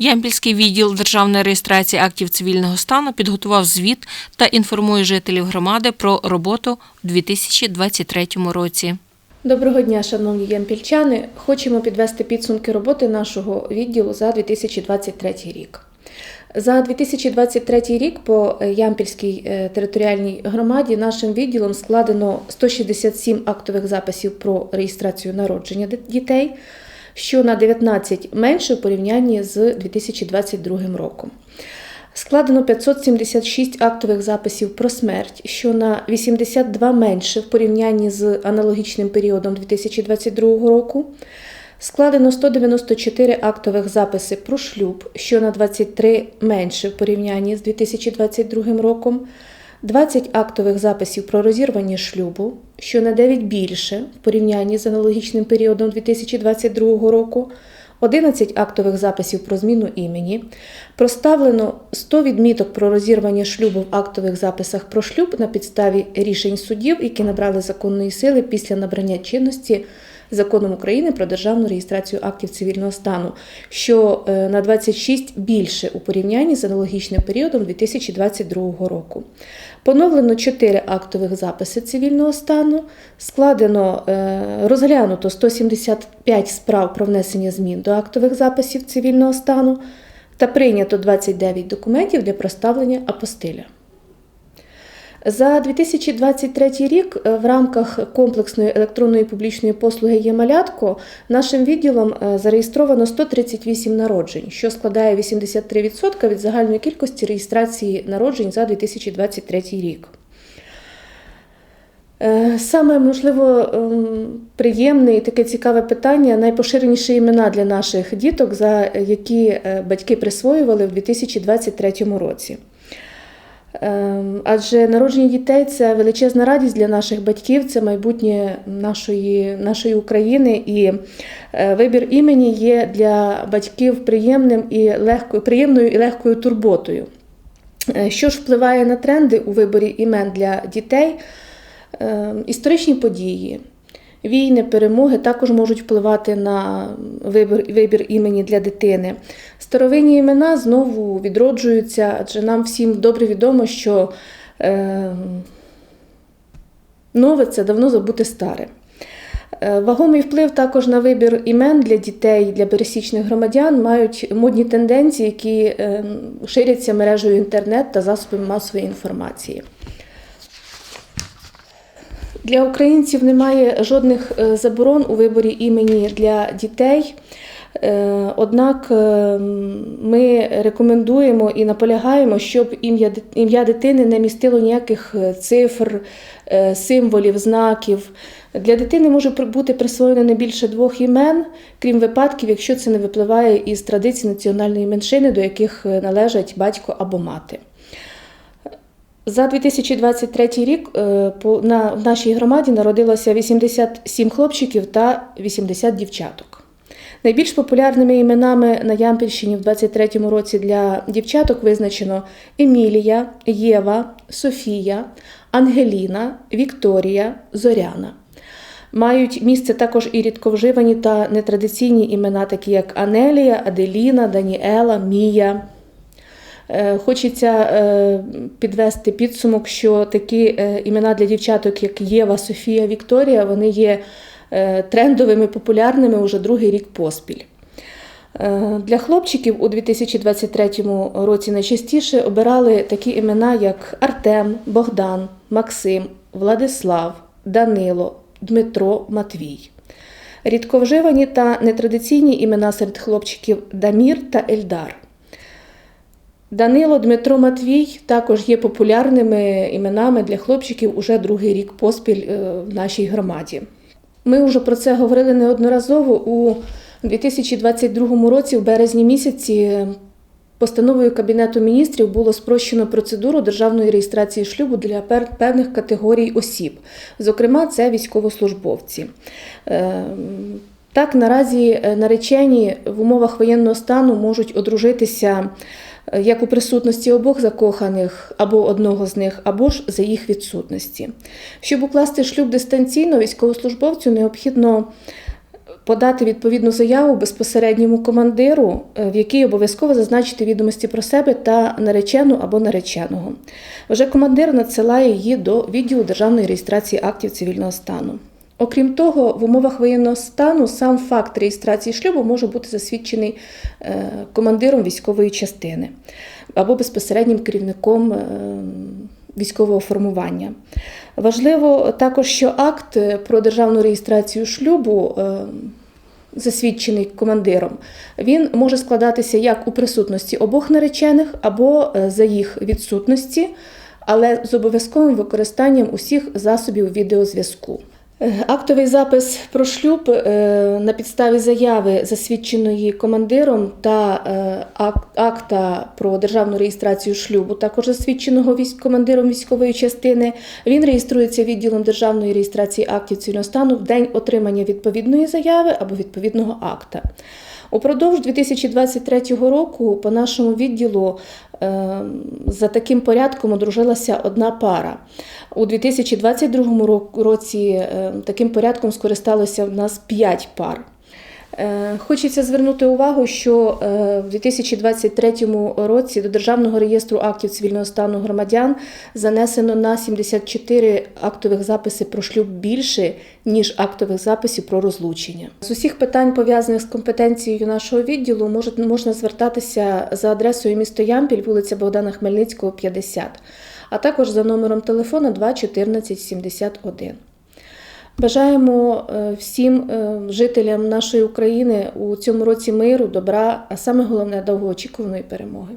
Ямпільський відділ державної реєстрації актів цивільного стану підготував звіт та інформує жителів громади про роботу у 2023 році. Доброго дня, шановні ямпільчани. Хочемо підвести підсумки роботи нашого відділу за 2023 рік. За 2023 рік по Ямпільській е, територіальній громаді нашим відділом складено 167 актових записів про реєстрацію народження дітей, що на 19 менше в порівнянні з 2022 роком. Складено 576 актових записів про смерть, що на 82 менше в порівнянні з аналогічним періодом 2022 року. Складено 194 актових записи про шлюб, що на 23 менше в порівнянні з 2022 роком. 20 актових записів про розірвання шлюбу, що на 9 більше в порівнянні з аналогічним періодом 2022 року. 11 актових записів про зміну імені. Проставлено 100 відміток про розірвання шлюбу в актових записах про шлюб на підставі рішень судів, які набрали законної сили після набрання чинності законом України про державну реєстрацію актів цивільного стану, що е, на 26 більше у порівнянні з аналогічним періодом 2022 року. Поновлено 4 актових записи цивільного стану, складено е, розглянуто 175 справ про внесення змін до актових записів цивільного стану та прийнято 29 документів для проставлення апостиля. За 2023 рік е, в рамках комплексної електронної публічної послуги «Є-малятко» нашим відділом е, зареєстровано 138 народжень, що складає 83% від загальної кількості реєстрації народжень за 2023 рік. Е, Саме можливо ем, приємне і таке цікаве питання найпоширеніші імена для наших діток, за які батьки присвоювали в 2023 році. Ем, Адже народження дітей це величезна радість для наших батьків, це майбутнє нашої, нашої України. І е, вибір імені є для батьків приємним і легкою, приємною і легкою турботою. Е, Що ж впливає на тренди у виборі імен для дітей? Е, Історичні події, війни, перемоги також можуть впливати на вибір, вибір імені для дитини. Старовинні імена знову відроджуються, адже нам всім добре відомо, що е, нове це давно забути старе. Е, Вагомий вплив також на вибір імен для дітей, для пересічних громадян мають модні тенденції, які е, ширяться мережею інтернет та засобами масової інформації. Для українців немає жодних е, заборон у виборі імені для дітей. Е, Однак е, ми рекомендуємо і наполягаємо, щоб ім'я дитини не містило ніяких цифр, символів, знаків. Для дитини може бути присвоєно не більше двох імен, крім випадків, якщо це не випливає із традицій національної меншини, до яких належать батько або мати. За 2023 рік е, в нашій громаді народилося 87 хлопчиків та 80 дівчаток. Найбільш популярними іменами на Ямпільщині в 2023 році для дівчаток визначено Емілія, Єва, Софія, Ангеліна, Вікторія, Зоряна. Мають місце також і рідковживані та нетрадиційні імена, такі як Анелія, Аделіна, Даніела, Мія. Е, Хочеться е, підвести підсумок, що такі е, імена для дівчаток, як Єва, Софія, Вікторія, вони є трендовими, популярними уже другий рік поспіль. Для хлопчиків у 2023 році найчастіше обирали такі імена, як Артем, Богдан, Максим, Владислав, Данило, Дмитро, Матвій. Рідковживані та нетрадиційні імена серед хлопчиків Дамір та Ельдар. Данило Дмитро Матвій також є популярними іменами для хлопчиків уже другий рік поспіль е, в нашій громаді. Ми вже про це говорили неодноразово у 2022 році, в березні місяці, постановою Кабінету міністрів було спрощено процедуру державної реєстрації шлюбу для певних категорій осіб. Зокрема, це військовослужбовці. Е, Так, наразі наречені в умовах воєнного стану можуть одружитися як у присутності обох закоханих або одного з них, або ж за їх відсутності. Щоб укласти шлюб дистанційно, військовослужбовцю необхідно подати відповідну заяву безпосередньому командиру, е, в якій обов'язково зазначити відомості про себе та наречену або нареченого. Вже командир надсилає її до відділу державної реєстрації актів цивільного стану. Окрім того, в умовах воєнного стану сам факт реєстрації шлюбу може бути засвідчений е, командиром військової частини або безпосереднім керівником е, військового формування. Важливо також, що акт е, про державну реєстрацію шлюбу. Засвідчений командиром, він може складатися як у присутності обох наречених або за їх відсутності, але з обов'язковим використанням усіх засобів відеозв'язку. Актовий запис про шлюб е, на підставі заяви, засвідченої командиром, та е, акта про державну реєстрацію шлюбу, також засвідченого командиром військової частини, він реєструється відділом державної реєстрації актів цивільного стану в день отримання відповідної заяви або відповідного акта. Упродовж 2023 року по нашому відділу е, за таким порядком одружилася одна пара. У 2022 ро- році е, таким порядком скористалося в нас 5 пар. Е, Хочеться звернути увагу, що е, в 2023 році до Державного реєстру актів цивільного стану громадян занесено на 74 актових записи про шлюб більше, ніж актових записів про розлучення. З усіх питань, пов'язаних з компетенцією нашого відділу, можна звертатися за адресою місто Ямпіль, вулиця Богдана Хмельницького, 50, а також за номером телефона 2 14 71. Бажаємо е, всім е, жителям нашої України у цьому році миру, добра, а саме головне довгоочікуваної перемоги.